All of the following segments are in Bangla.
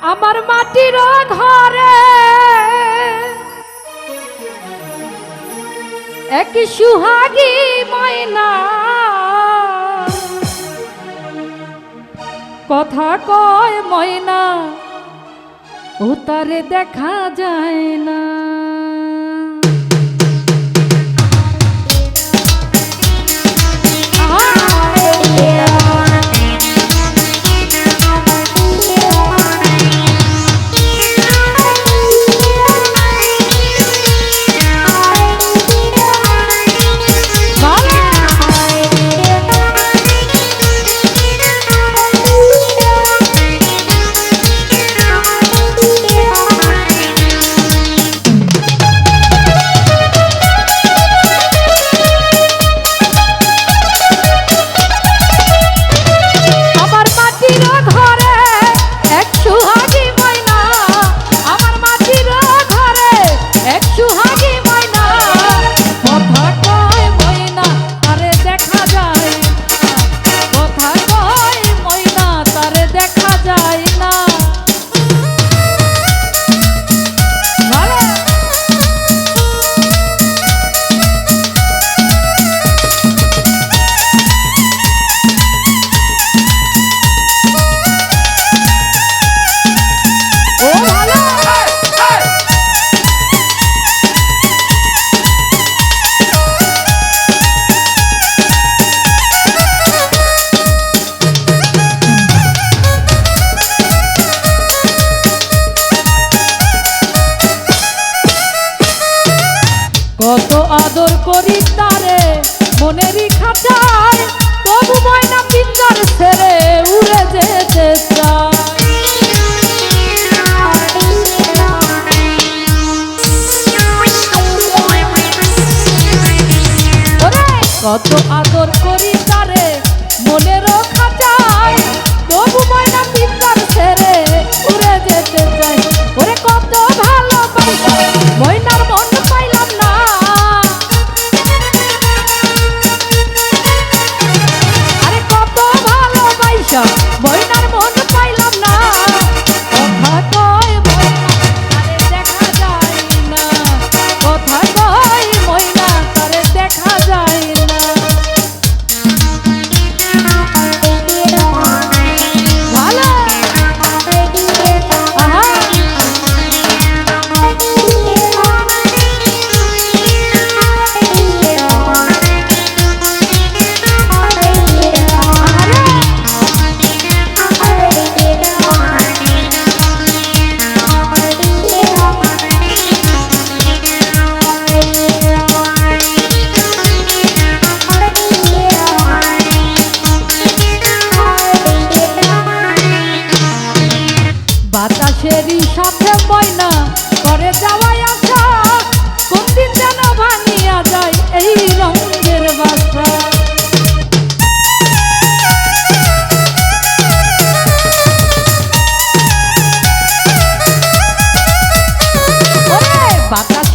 আমার মাটির ঘরে এক সুহাগি ময়না। কথা কয় ময়না ও তারে দেখা যায় না। মনেরই খাটায় তবু ময়না ছেড়ে উড়ে যেতে চায়। কত আদর করি বল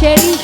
Yeah.